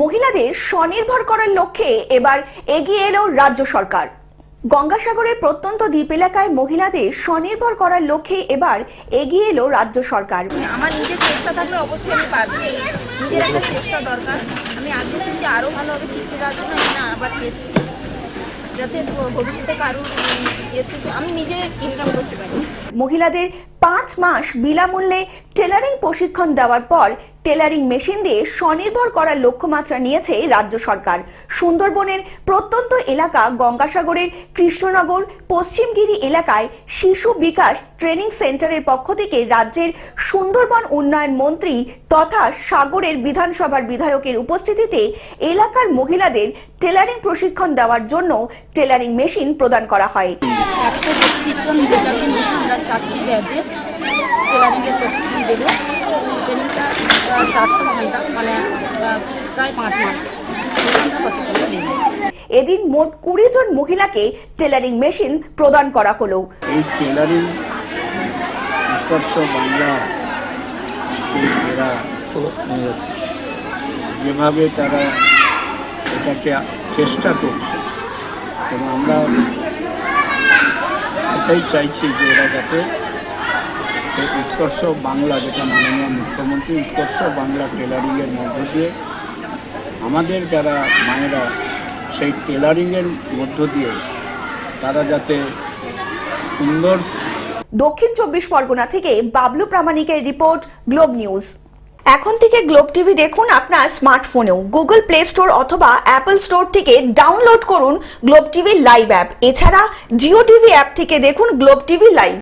মহিলাদের স্বনির্ভর করার লক্ষ্যে এবার এগিয়ে এলো রাজ্য সরকার। গঙ্গাসাগরের প্রত্যন্ত দ্বীপ এলাকায় মহিলাদের স্বনির্ভর করার লক্ষ্যে এবার এগিয়ে এলো রাজ্য সরকার। আমার নিজের চেষ্টা থাকলে অবশ্যই আমি পারব। নিজের একটা চেষ্টা দরকার। আমি আগ্রহ যে আরও ভালোভাবে শিখতে যাওয়ার জন্য এখানে আবার এসেছি। যাতে ভবিষ্যতে কারোর আমি নিজে ইনকাম করতে পারি। মহিলাদের পাঁচ মাস বিনামূল্যে টেলারিং প্রশিক্ষণ দেওয়ার পর টেলারিং মেশিন দিয়ে স্বনির্ভর করার লক্ষ্যমাত্রা নিয়েছে রাজ্য সরকার। সুন্দরবনের প্রত্যন্ত এলাকা গঙ্গাসাগরের কৃষ্ণনগর পশ্চিমগিরি এলাকায় শিশু বিকাশ ট্রেনিং সেন্টারের পক্ষ থেকে রাজ্যের সুন্দরবন উন্নয়ন মন্ত্রী তথা সাগরের বিধানসভার বিধায়কের উপস্থিতিতে এলাকার মহিলাদের টেলারিং প্রশিক্ষণ দেওয়ার জন্য টেলারিং মেশিন প্রদান করা হয়। টেলারিংয়ের প্রশিক্ষণ দেবো। ট্রেনিংটা চারশো ঘণ্টা মানে প্রায় পাঁচ মাস। প্রশিক্ষণটা দেবো। এদিন মোট কুড়ি জন মহিলাকে টেলারিং মেশিন প্রদান করা হলো। এই টেলারিং বাংলা এরা যেভাবে তারা এটাকে চেষ্টা করছে এবং আমরা এটাই চাইছি যে এরা যাতে এই উৎকর্ষ বাংলা যেটা মাননীয় মুখ্যমন্ত্রী, উৎকর্ষ বাংলা টেলারিংয়ের মধ্য দিয়ে আমাদের যারা মায়েরা সেই টেলারিংয়ের মধ্য দিয়ে তারা যাতে সুন্দর দক্ষিণ চব্বিশ পরগনা থেকে বাবলু প্রামাণিকের রিপোর্ট, গ্লোব নিউজ। এখন থেকে গ্লোব টিভি দেখুন আপনার স্মার্টফোনেও। গুগল প্লে স্টোর অথবা অ্যাপল স্টোর থেকে ডাউনলোড করুন গ্লোব টিভি লাইভ অ্যাপ। এছাড়া জিও টিভি অ্যাপ থেকে দেখুন গ্লোব টিভি লাইভ।